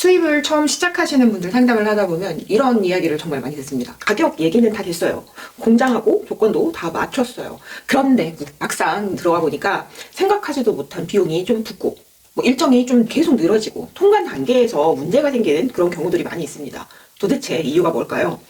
수입을 처음 시작하시는 분들 상담을 하다 보면 이런 이야기를 정말 많이 듣습니다. 가격 얘기는 다 됐어요. 공장하고 조건도 다 맞췄어요. 그런데 막상 들어가 보니까 생각하지도 못한 비용이 좀 붙고 뭐 일정이 좀 계속 늘어지고 통관 단계에서 문제가 생기는 그런 경우들이 많이 있습니다. 도대체 이유가 뭘까요?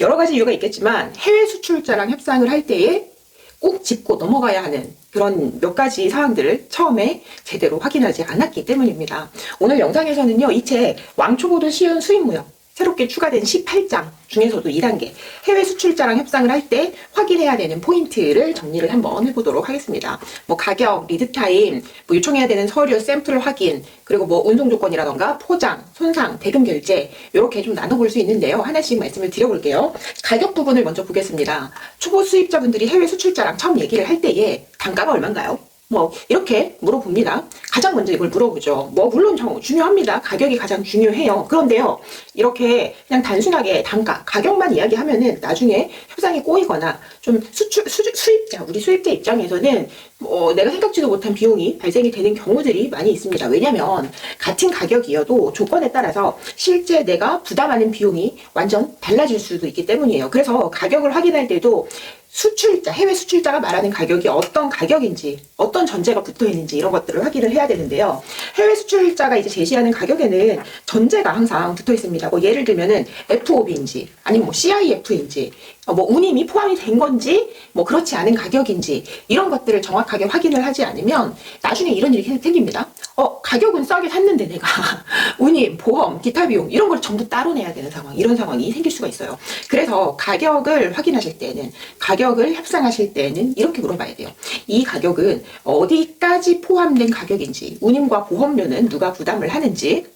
여러 가지 이유가 있겠지만 해외 수출자랑 협상을 할 때에 꼭 짚고 넘어가야 하는 그런 몇 가지 사항들을 처음에 제대로 확인하지 않았기 때문입니다. 오늘 영상에서는요, 이 책 왕초보도 쉬운 수입무역 새롭게 추가된 18장 중에서도 2단계 해외 수출자랑 협상을 할 때 확인해야 되는 포인트를 정리를 한번 해보도록 하겠습니다. 뭐 가격, 리드 타임, 뭐 요청해야 되는 서류 샘플 확인, 그리고 뭐 운송 조건이라던가 포장, 손상, 대금 결제 이렇게 좀 나눠볼 수 있는데요. 하나씩 말씀을 드려볼게요. 가격 부분을 먼저 보겠습니다. 초보 수입자분들이 해외 수출자랑 처음 얘기를 할 때에 단가가 얼마인가요? 뭐 이렇게 물어봅니다. 가장 먼저 이걸 물어보죠. 뭐 물론 정- 중요합니다. 가격이 가장 중요해요. 그런데요, 이렇게 그냥 단순하게 단가, 가격만 이야기하면은 나중에 협상이 꼬이거나 좀 수출 수, 수입자, 우리 수입자 입장에서는 뭐 내가 생각지도 못한 비용이 발생이 되는 경우들이 많이 있습니다. 왜냐면 같은 가격이어도 조건에 따라서 실제 내가 부담하는 비용이 완전 달라질 수도 있기 때문이에요. 그래서 가격을 확인할 때도 수출자, 해외 수출자가 말하는 가격이 어떤 가격인지, 어떤 전제가 붙어 있는지 이런 것들을 확인을 해야 되는데요. 해외 수출자가 이제 제시하는 가격에는 전제가 항상 붙어 있습니다. 뭐 예를 들면은 FOB인지, 아니면 뭐 CIF인지, 어, 뭐 운임이 포함이 된 건지, 뭐 그렇지 않은 가격인지 이런 것들을 정확하게 확인을 하지 않으면 나중에 이런 일이 생깁니다. 어, 가격은 싸게 샀는데 내가 운임, 보험, 기타 비용 이런 걸 전부 따로 내야 되는 상황, 이런 상황이 생길 수가 있어요. 그래서 가격을 확인하실 때는 가격을 협상하실 때는 이렇게 물어봐야 돼요. 이 가격은 어디까지 포함된 가격인지, 운임과 보험료는 누가 부담을 하는지,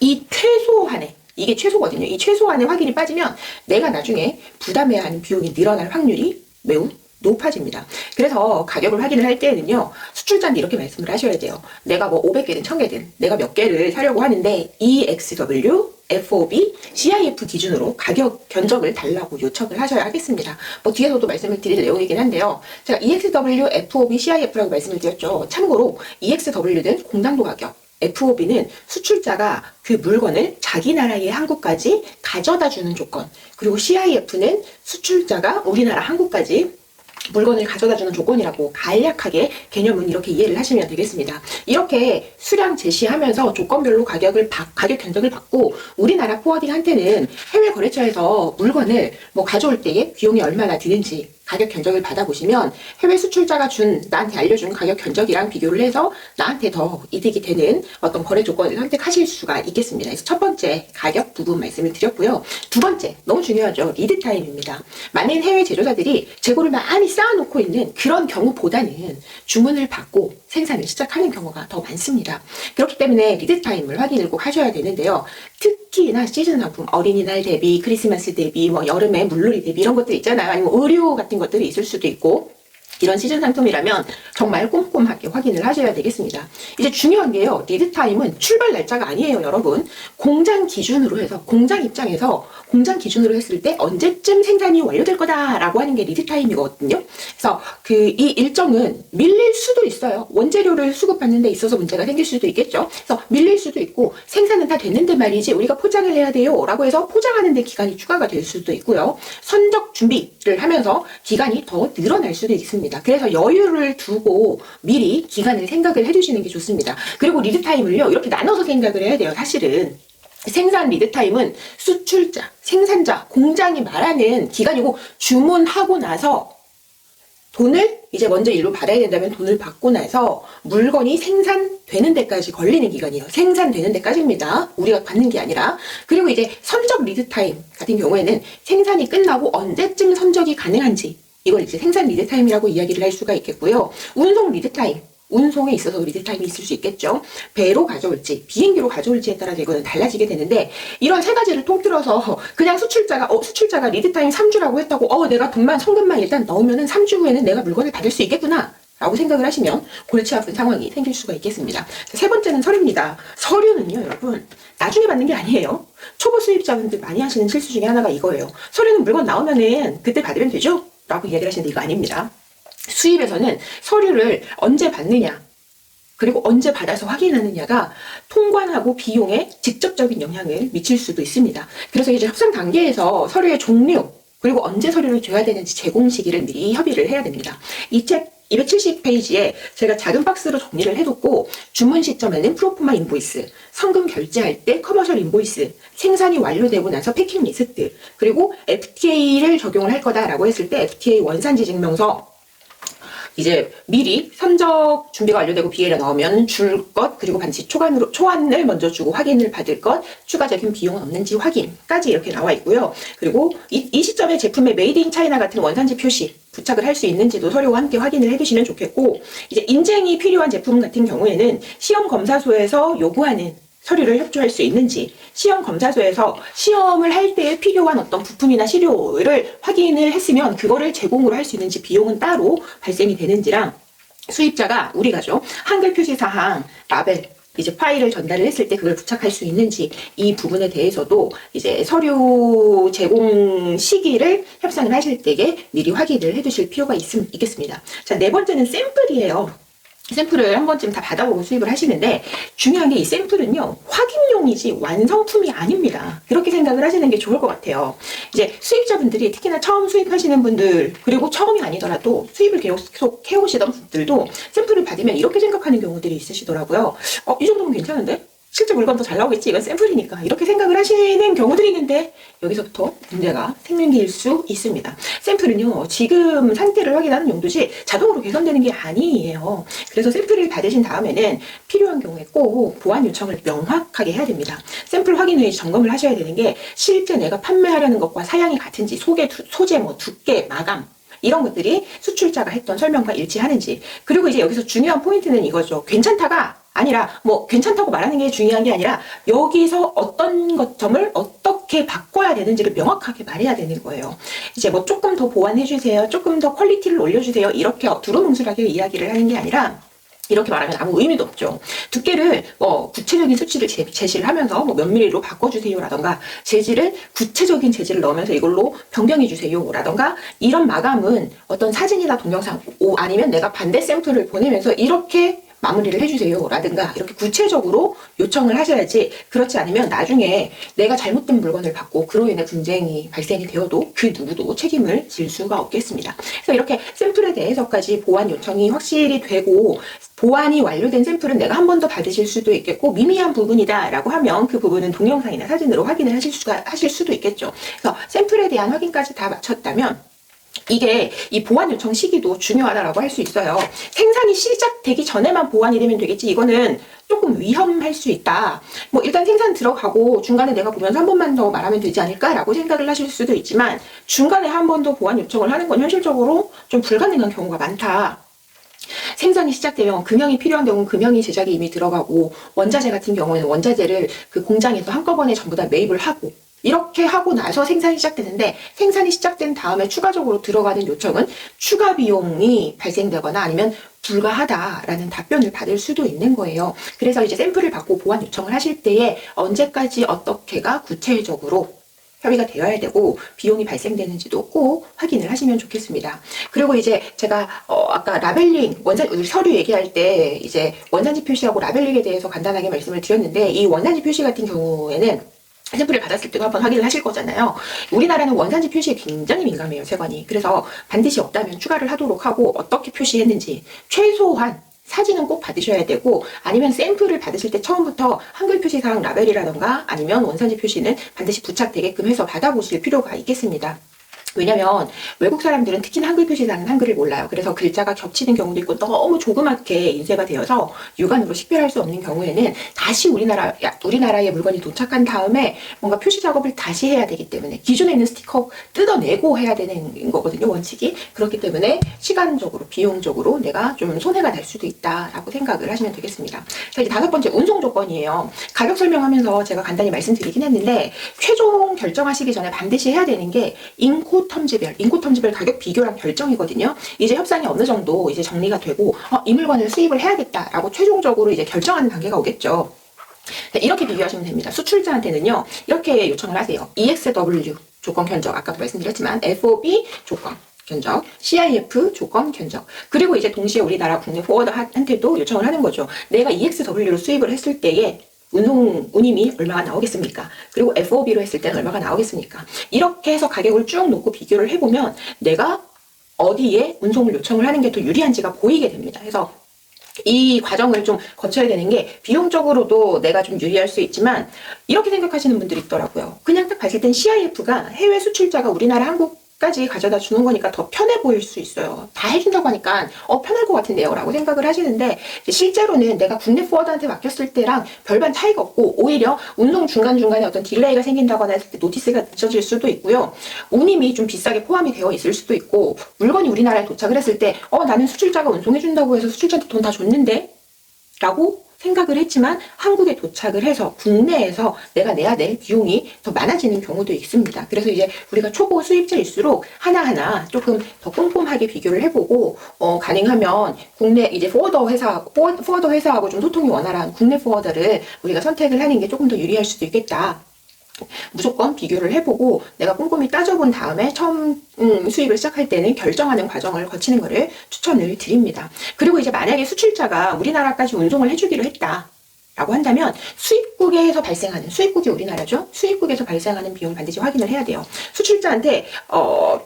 이 최소한의 이게 최소거든요. 이 최소한의 확인이 빠지면 내가 나중에 부담해야 하는 비용이 늘어날 확률이 매우 높아집니다. 그래서 가격을 확인을 할 때는요, 수출자한테 이렇게 말씀을 하셔야 돼요. 내가 뭐 500개든 1000개든 내가 몇 개를 사려고 하는데 EXW, FOB, CIF 기준으로 가격 견적을 달라고 요청을 하셔야 하겠습니다. 뭐 뒤에서도 말씀을 드릴 내용이긴 한데요. 제가 EXW, FOB, CIF라고 말씀을 드렸죠. 참고로 EXW는 공장도 가격, FOB는 수출자가 그 물건을 자기 나라의 한국까지 가져다 주는 조건, 그리고 CIF는 수출자가 우리나라 한국까지 물건을 가져다 주는 조건이라고 간략하게 개념은 이렇게 이해를 하시면 되겠습니다. 이렇게 수량 제시하면서 조건별로 가격을 바- 가격 견적을 받고 우리나라 포워딩한테는 해외 거래처에서 물건을 뭐 가져올 때에 비용이 얼마나 드는지 가격 견적을 받아보시면 해외 수출자가 준 나한테 알려준 가격 견적이랑 비교를 해서 나한테 더 이득이 되는 어떤 거래 조건을 선택하실 수가 있겠습니다. 그래서 첫 번째 가격 부분 말씀을 드렸고요. 두 번째 너무 중요하죠. 리드 타임입니다. 많은 해외 제조사들이 재고를 많이 쌓아놓고 있는 그런 경우보다는 주문을 받고 생산을 시작하는 경우가 더 많습니다. 그렇기 때문에 리드 타임을 확인을 꼭 하셔야 되는데요. 특 히나 시즌 상품, 어린이날 대비, 크리스마스 대비, 뭐 여름에 물놀이 대비 이런 것들 있잖아요. 아니면 의류 같은 것들이 있을 수도 있고 이런 시즌 상품이라면 정말 꼼꼼하게 확인을 하셔야 되겠습니다. 이제 중요한 게요. 리드 타임은 출발 날짜가 아니에요, 여러분. 공장 기준으로 해서 공장 입장에서 공장 기준으로 했을 때 언제쯤 생산이 완료될 거다라고 하는 게 리드 타임이거든요. 그래서 그 이 일정은 밀릴 수도 있어요. 원재료를 수급받는 데 있어서 문제가 생길 수도 있겠죠. 그래서 밀릴 수도 있고 생산은 다 됐는데 말이지 우리가 포장을 해야 돼요라고 해서 포장하는 데 기간이 추가가 될 수도 있고요. 선적 준비를 하면서 기간이 더 늘어날 수도 있습니다. 그래서 여유를 두고 미리 기간을 생각을 해두시는 게 좋습니다. 그리고 리드 타임을요 이렇게 나눠서 생각을 해야 돼요. 사실은 생산 리드 타임은 수출자, 생산자, 공장이 말하는 기간이고 주문하고 나서 돈을 이제 먼저 일로 받아야 된다면 돈을 받고 나서 물건이 생산되는 데까지 걸리는 기간이에요. 생산되는 데까지입니다. 우리가 받는 게 아니라. 그리고 이제 선적 리드 타임 같은 경우에는 생산이 끝나고 언제쯤 선적이 가능한지 이걸 이제 생산 리드 타임이라고 이야기를 할 수가 있겠고요. 운송 리드 타임. 운송에 있어서 리드 타임이 있을 수 있겠죠. 배로 가져올지 비행기로 가져올지에 따라서 이거는 달라지게 되는데 이런 세 가지를 통틀어서 그냥 수출자가 어 수출자가 리드 타임 3주라고 했다고 어 내가 돈만 성금만 일단 넣으면은 3주 후에는 내가 물건을 받을 수 있겠구나. 라고 생각을 하시면 골치 아픈 상황이 생길 수가 있겠습니다. 세 번째는 서류입니다. 서류는요, 여러분, 나중에 받는 게 아니에요. 초보 수입자분들 많이 하시는 실수 중에 하나가 이거예요. 서류는 물건 나오면은 그때 받으면 되죠? 라고 이야기를 하시는데 이거 아닙니다. 수입에서는 서류를 언제 받느냐, 그리고 언제 받아서 확인하느냐가 통관하고 비용에 직접적인 영향을 미칠 수도 있습니다. 그래서 이제 협상 단계에서 서류의 종류, 그리고 언제 서류를 줘야 되는지 제공 시기를 미리 협의를 해야 됩니다. 이책 270페이지에 제가 작은 박스로 정리를 해뒀고 주문 시점에는 프로포마 인보이스, 성금 결제할 때 커머셜 인보이스, 생산이 완료되고 나서 패킹 리스트, 그리고 FTA를 적용을 할 거다라고 했을 때 FTA 원산 지 증명서 이제 미리 선적 준비가 완료되고 비엘에 나오면 줄 것, 그리고 반드시 초안으로, 초안을 먼저 주고 확인을 받을 것, 추가적인 비용은 없는지 확인까지 이렇게 나와 있고요. 그리고 이, 이 시점에 제품의 메이드 인 차이나 같은 원산지 표시 부착을 할 수 있는지도 서류와 함께 확인을 해두시면 좋겠고, 이제 인증이 필요한 제품 같은 경우에는 시험 검사소에서 요구하는 서류를 협조할 수 있는지 시험 검사소에서 시험을 할때 필요한 어떤 부품이나 시료를 확인을 했으면 그거를 제공으로 할 수 있는지 비용은 따로 발생이 되는지랑 수입자가 우리가죠 한글 표시 사항 라벨 이제 파일을 전달을 했을 때 그걸 부착할 수 있는지 이 부분에 대해서도 이제 서류 제공 시기를 협상을 하실 때에 미리 확인을 해두실 필요가 있, 있겠습니다. 자, 네 번째는 샘플이에요. 샘플을 한 번쯤 다 받아보고 수입을 하시는데 중요한 게 이 샘플은요 확인용이지 완성품이 아닙니다. 그렇게 생각을 하시는 게 좋을 것 같아요. 이제 수입자분들이 특히나 처음 수입하시는 분들 그리고 처음이 아니더라도 수입을 계속 해오시던 분들도 샘플을 받으면 이렇게 생각하는 경우들이 있으시더라고요. 어, 이 정도면 괜찮은데? 실제 물건도 잘 나오겠지? 이건 샘플이니까. 이렇게 생각을 하시는 경우들이 있는데 여기서부터 문제가 생기일 수 있습니다. 샘플은요 지금 상태를 확인하는 용도지 자동으로 개선되는 게 아니에요. 그래서 샘플을 받으신 다음에는 필요한 경우에 꼭 보안 요청을 명확하게 해야 됩니다. 샘플 확인 후에 점검을 하셔야 되는 게 실제 내가 판매하려는 것과 사양이 같은지 소개, 두, 소재, 뭐 두께, 마감 이런 것들이 수출자가 했던 설명과 일치하는지 그리고 이제 여기서 중요한 포인트는 이거죠 괜찮다가 아니라 뭐 괜찮다고 말하는 게 중요한 게 아니라 여기서 어떤 것 점을 어떻게 바꿔야 되는지를 명확하게 말해야 되는 거예요. 이제 뭐 조금 더 보완해 주세요. 조금 더 퀄리티를 올려 주세요. 이렇게 두루뭉술하게 이야기를 하는 게 아니라 이렇게 말하면 아무 의미도 없죠. 두께를 뭐 구체적인 수치를 제, 제시를 하면서 뭐몇 미리로 바꿔주세요라던가 재질은 구체적인 재질을 넣으면서 이걸로 변경해주세요라던가 이런 마감은 어떤 사진이나 동영상 오, 아니면 내가 반대 샘플을 보내면서 이렇게 마무리를 해주세요 라든가 이렇게 구체적으로 요청을 하셔야지 그렇지 않으면 나중에 내가 잘못된 물건을 받고 그로 인해 분쟁이 발생이 되어도 그 누구도 책임을 질 수가 없겠습니다. 그래서 이렇게 샘플에 대해서까지 보완 요청이 확실히 되고 보완이 완료된 샘플은 내가 한 번 더 받으실 수도 있겠고 미미한 부분이다 라고 하면 그 부분은 동영상이나 사진으로 확인을 하실 수가 하실 수도 있겠죠. 그래서 샘플에 대한 확인까지 다 마쳤다면 이게 이 보완 요청 시기도 중요하다라고 할 수 있어요. 생산이 시작되기 전에만 보완이 되면 되겠지. 이거는 조금 위험할 수 있다. 뭐 일단 생산 들어가고 중간에 내가 보면서 한 번만 더 말하면 되지 않을까라고 생각을 하실 수도 있지만 중간에 한 번 더 보완 요청을 하는 건 현실적으로 좀 불가능한 경우가 많다. 생산이 시작되면 금형이 필요한 경우는 금형이 제작이 이미 들어가고 원자재 같은 경우는 원자재를 그 공장에서 한꺼번에 전부 다 매입을 하고 이렇게 하고 나서 생산이 시작되는데 생산이 시작된 다음에 추가적으로 들어가는 요청은 추가 비용이 발생되거나 아니면 불가하다라는 답변을 받을 수도 있는 거예요. 그래서 이제 샘플을 받고 보완 요청을 하실 때에 언제까지 어떻게가 구체적으로 협의가 되어야 되고 비용이 발생되는지도 꼭 확인을 하시면 좋겠습니다. 그리고 이제 제가 어 아까 라벨링 원산 우리 서류 얘기할 때 이제 원산지 표시하고 라벨링에 대해서 간단하게 말씀을 드렸는데 이 원산지 표시 같은 경우에는 샘플을 받았을 때도 한번 확인을 하실 거잖아요. 우리나라는 원산지 표시에 굉장히 민감해요, 세관이. 그래서 반드시 없다면 추가를 하도록 하고 어떻게 표시했는지 최소한 사진은 꼭 받으셔야 되고 아니면 샘플을 받으실 때 처음부터 한글 표시 사항 라벨이라던가 아니면 원산지 표시는 반드시 부착되게끔 해서 받아보실 필요가 있겠습니다. 왜냐면 외국 사람들은 특히나 한글 표시사는 한글을 몰라요. 그래서 글자가 겹치는 경우도 있고 너무 조그맣게 인쇄가 되어서 육안으로 식별할 수 없는 경우에는 다시 우리나라 우리나라에 물건이 도착한 다음에 뭔가 표시 작업을 다시 해야 되기 때문에 기존에 있는 스티커 뜯어내고 해야 되는 거거든요 원칙이 그렇기 때문에 시간적으로 비용적으로 내가 좀 손해가 날 수도 있다라고 생각을 하시면 되겠습니다. 자 이제 다섯 번째 운송 조건이에요. 가격 설명하면서 제가 간단히 말씀드리긴 했는데 최종 결정하시기 전에 반드시 해야 되는 게 인코 텀지별, 인코 텀지별 가격 비교랑 결정이거든요. 이제 협상이 어느 정도 이제 정리가 되고 어, 이 물건을 수입을 해야겠다라고 최종적으로 이제 결정하는 단계가 오겠죠. 네, 이렇게 비교하시면 됩니다. 수출자한테는요, 이렇게 요청을 하세요. EXW 조건 견적, 아까도 말씀드렸지만 FOB 조건, 견적, CIF 조건 견적. 그리고 이제 동시에 우리나라 국내 포워더한테도 요청을 하는 거죠. 내가 EXW로 수입을 했을 때에 운송 운임이 얼마가 나오겠습니까? 그리고 FOB로 했을 때는 얼마가 나오겠습니까? 이렇게 해서 가격을 쭉 놓고 비교를 해보면 내가 어디에 운송을 요청을 하는 게 더 유리한지가 보이게 됩니다. 그래서 이 과정을 좀 거쳐야 되는 게 비용적으로도 내가 좀 유리할 수 있지만 이렇게 생각하시는 분들이 있더라고요. 그냥 딱 봤을 땐 CIF가 해외 수출자가 우리나라 한국 까지 가져다 주는 거니까 더 편해 보일 수 있어요. 다 해준다고 하니까 어 편할 것 같은데요 라고 생각을 하시는데 실제로는 내가 국내 포워드한테 맡겼을 때랑 별반 차이가 없고 오히려 운송 중간중간에 어떤 딜레이가 생긴다거나 했을 때 노티스가 늦어질 수도 있고요. 운임이 좀 비싸게 포함이 되어 있을 수도 있고 물건이 우리나라에 도착을 했을 때 어 나는 수출자가 운송해준다고 해서 수출자한테 돈 다 줬는데 라고 생각을 했지만 한국에 도착을 해서 국내에서 내가 내야 될 비용이 더 많아지는 경우도 있습니다. 그래서 이제 우리가 초보 수입자일수록 하나하나 조금 더 꼼꼼하게 비교를 해보고 어, 가능하면 국내 이제 포워더 회사 포워- 포워더 회사하고 좀 소통이 원활한 국내 포워더를 우리가 선택을 하는 게 조금 더 유리할 수도 있겠다. 무조건 비교를 해보고 내가 꼼꼼히 따져본 다음에 처음 음, 수입을 시작할 때는 결정하는 과정을 거치는 것을 추천을 드립니다. 그리고 이제 만약에 수출자가 우리나라까지 운송을 해주기로 했다. 라고 한다면 수입국에서 발생하는 수입국이 우리나라죠. 수입국에서 발생하는 비용을 반드시 확인을 해야 돼요. 수출자한테 어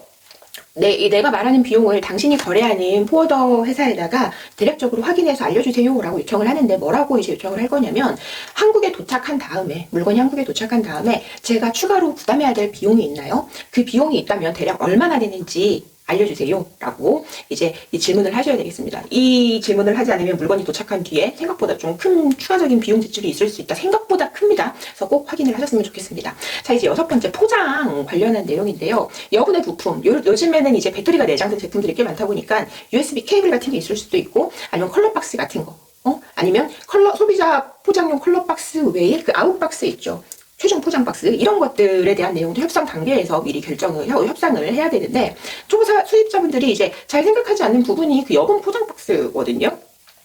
내, 이 내가 말하는 비용을 당신이 거래하는 포워더 회사에다가 대략적으로 확인해서 알려주세요 라고 요청을 하는데 뭐라고 이제 요청을 할 거냐면 한국에 도착한 다음에 물건이 한국에 도착한 다음에 제가 추가로 부담해야 될 비용이 있나요? 그 비용이 있다면 대략 얼마나 되는지 알려주세요 라고 이제 이 질문을 하셔야 되겠습니다. 이 질문을 하지 않으면 물건이 도착한 뒤에 생각보다 좀 큰 추가적인 비용 지출이 있을 수 있다. 생각보다 큽니다. 그래서 꼭 확인을 하셨으면 좋겠습니다. 자 이제 여섯 번째 포장 관련한 내용인데요. 여분의 부품 요, 요즘에는 이제 배터리가 내장된 제품들이 꽤 많다 보니까 USB 케이블 같은 게 있을 수도 있고 아니면 컬러 박스 같은 거 어? 아니면 컬러 소비자 포장용 컬러 박스 외에 그 아웃 박스 있죠. 최종 포장 박스 이런 것들에 대한 내용도 협상 단계에서 미리 결정을 하고 협상을 해야 되는데 초보사 수입자분들이 이제 잘 생각하지 않는 부분이 그 여분 포장 박스거든요.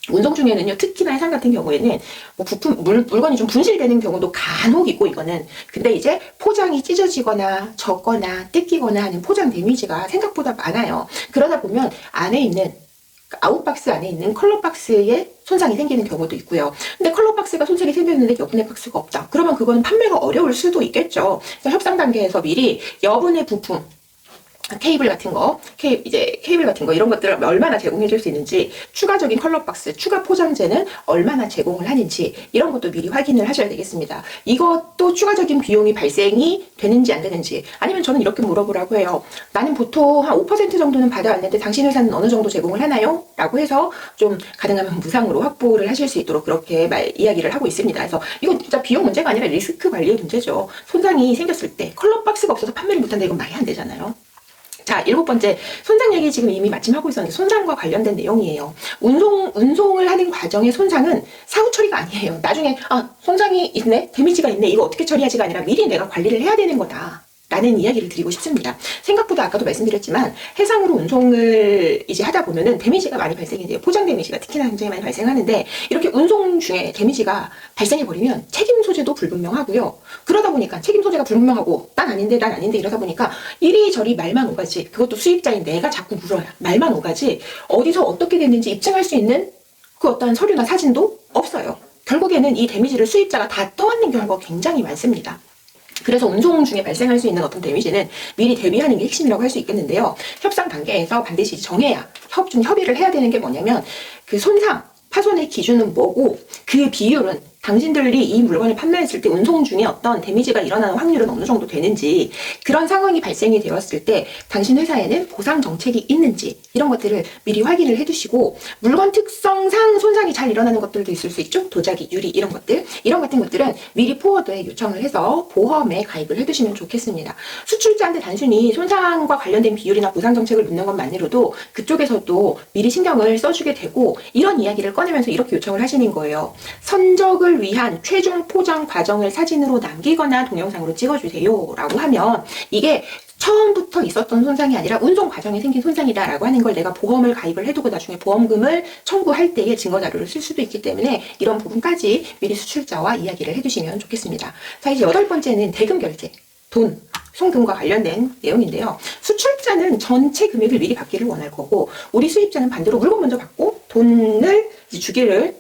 운송 중에는요, 특히나 해상 같은 경우에는 뭐 부품, 물, 물건이 좀 분실되는 경우도 간혹 있고, 이거는. 근데 이제 포장이 찢어지거나, 젖거나, 뜯기거나 하는 포장 데미지가 생각보다 많아요. 그러다 보면 안에 있는 아웃박스 안에 있는 컬러 박스에 손상이 생기는 경우도 있고요. 근데 컬러 박스가 손상이 생겼는데 여분의 박스가 없다. 그러면 그거는 판매가 어려울 수도 있겠죠. 협상 단계에서 미리 여분의 부품, 케이블 같은 거, 케이, 이제 케이블 같은 거 이런 것들을 얼마나 제공해 줄 수 있는지, 추가적인 컬러 박스, 추가 포장재는 얼마나 제공을 하는지 이런 것도 미리 확인을 하셔야 되겠습니다. 이것도 추가적인 비용이 발생이 되는지 안 되는지 아니면 저는 이렇게 물어보라고 해요. 나는 보통 한 5% 정도는 받아왔는데 당신 회사는 어느 정도 제공을 하나요? 라고 해서 좀 가능하면 무상으로 확보를 하실 수 있도록 그렇게 말, 이야기를 하고 있습니다. 그래서 이건 진짜 비용 문제가 아니라 리스크 관리의 문제죠. 손상이 생겼을 때 컬러 박스가 없어서 판매를 못한다 이건 말이 안 되잖아요. 자, 일곱 번째, 손상 얘기 지금 이미 마침 하고 있었는데, 손상과 관련된 내용이에요. 운송, 운송을 하는 과정의 손상은 사후 처리가 아니에요. 나중에, 아, 손상이 있네? 데미지가 있네? 이거 어떻게 처리하지가 아니라 미리 내가 관리를 해야 되는 거다. 라는 이야기를 드리고 싶습니다. 생각보다 아까도 말씀드렸지만 해상으로 운송을 이제 하다 보면은 데미지가 많이 발생이 돼요. 포장 데미지가 특히나 굉장히 많이 발생하는데 이렇게 운송 중에 데미지가 발생해 버리면 책임 소재도 불분명하고요. 그러다 보니까 책임 소재가 불분명하고 난 아닌데 난 아닌데 이러다 보니까 이리저리 말만 오가지 그것도 수입자인 내가 자꾸 물어야 말만 오가지 어디서 어떻게 됐는지 입증할 수 있는 그 어떤 서류나 사진도 없어요. 결국에는 이 데미지를 수입자가 다 떠안는 경우가 굉장히 많습니다. 그래서 운송 중에 발생할 수 있는 어떤 데미지는 미리 대비하는 게 핵심이라고 할 수 있겠는데요. 협상 단계에서 반드시 정해야 협, 좀 협의를 해야 되는 게 뭐냐면 그 손상, 파손의 기준은 뭐고 그 비율은 당신들이 이 물건을 판매했을 때 운송 중에 어떤 데미지가 일어나는 확률은 어느 정도 되는지 그런 상황이 발생이 되었을 때 당신 회사에는 보상 정책이 있는지 이런 것들을 미리 확인을 해두시고 물건 특성상 손상이 잘 일어나는 것들도 있을 수 있죠. 도자기, 유리 이런 것들. 이런 같은 것들은 미리 포워드에 요청을 해서 보험에 가입을 해두시면 좋겠습니다. 수출자한테 단순히 손상과 관련된 비율이나 보상 정책을 묻는 것만으로도 그쪽에서도 미리 신경을 써주게 되고 이런 이야기를 꺼내면서 이렇게 요청을 하시는 거예요. 선적을 위한 최종 포장 과정을 사진으로 남기거나 동영상으로 찍어주세요 라고 하면 이게 처음부터 있었던 손상이 아니라 운송 과정에 생긴 손상이다라고 하는 걸 내가 보험을 가입을 해두고 나중에 보험금을 청구할 때에 증거 자료를 쓸 수도 있기 때문에 이런 부분까지 미리 수출자와 이야기를 해두시면 좋겠습니다. 자 이제 여덟 번째는 대금 결제. 돈. 송금과 관련된 내용인데요. 수출자는 전체 금액을 미리 받기를 원할 거고 우리 수입자는 반대로 물건 먼저 받고 돈을 주기를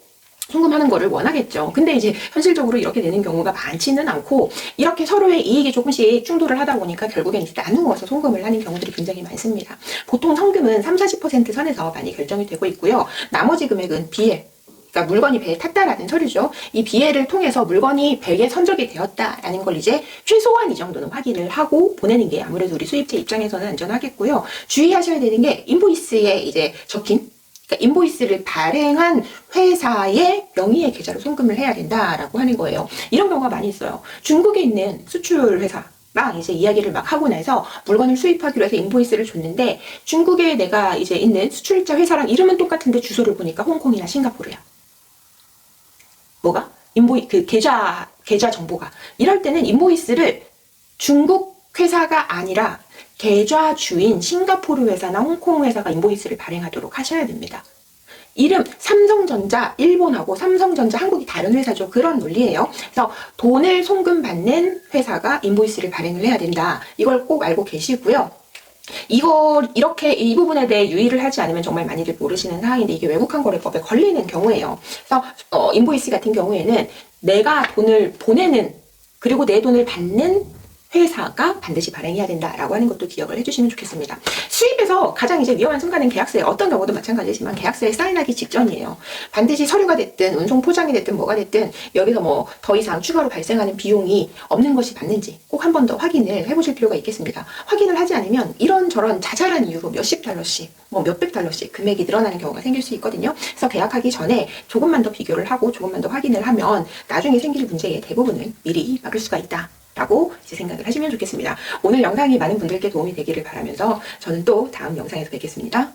송금하는 거를 원하겠죠. 근데 이제 현실적으로 이렇게 되는 경우가 많지는 않고 이렇게 서로의 이익이 조금씩 충돌을 하다 보니까 결국엔 나누어서 송금을 하는 경우들이 굉장히 많습니다. 보통 성금은 3, 40% 선에서 많이 결정이 되고 있고요. 나머지 금액은 비에 그러니까 물건이 배에 탔다라는 서류죠. 이 비해를 통해서 물건이 배에 선적이 되었다라는 걸 이제 최소한 이 정도는 확인을 하고 보내는 게 아무래도 우리 수입자 입장에서는 안전하겠고요. 주의하셔야 되는 게 인보이스에 이제 적힌 그러니까 인보이스를 발행한 회사의 명의의 계좌로 송금을 해야 된다라고 하는 거예요. 이런 경우가 많이 있어요. 중국에 있는 수출 회사 막 이제 이야기를 막 하고 나서 물건을 수입하기로 해서 인보이스를 줬는데 중국에 내가 이제 있는 수출자 회사랑 이름은 똑같은데 주소를 보니까 홍콩이나 싱가포르야. 뭐가? 인보이 그 계좌 계좌 정보가 이럴 때는 인보이스를 중국 회사가 아니라 계좌 주인 싱가포르 회사나 홍콩 회사가 인보이스를 발행하도록 하셔야 됩니다. 이름 삼성전자 일본하고 삼성전자 한국이 다른 회사죠. 그런 논리예요. 그래서 돈을 송금 받는 회사가 인보이스를 발행을 해야 된다. 이걸 꼭 알고 계시고요. 이거 이렇게 이 부분에 대해 유의를 하지 않으면 정말 많이들 모르시는 사항인데 이게 외국환 거래법에 걸리는 경우예요. 그래서 어, 인보이스 같은 경우에는 내가 돈을 보내는 그리고 내 돈을 받는 회사가 반드시 발행해야 된다라고 하는 것도 기억을 해주시면 좋겠습니다. 수입에서 가장 이제 위험한 순간은 계약서에 어떤 경우도 마찬가지지만 계약서에 사인하기 직전이에요. 반드시 서류가 됐든 운송 포장이 됐든 뭐가 됐든 여기서 뭐 더 이상 추가로 발생하는 비용이 없는 것이 맞는지 꼭 한 번 더 확인을 해보실 필요가 있겠습니다. 확인을 하지 않으면 이런저런 자잘한 이유로 몇십 달러씩, 뭐 몇백 달러씩 금액이 늘어나는 경우가 생길 수 있거든요. 그래서 계약하기 전에 조금만 더 비교를 하고 조금만 더 확인을 하면 나중에 생길 문제의 대부분을 미리 막을 수가 있다. 라고 이제 생각을 하시면 좋겠습니다. 오늘 영상이 많은 분들께 도움이 되기를 바라면서 저는 또 다음 영상에서 뵙겠습니다.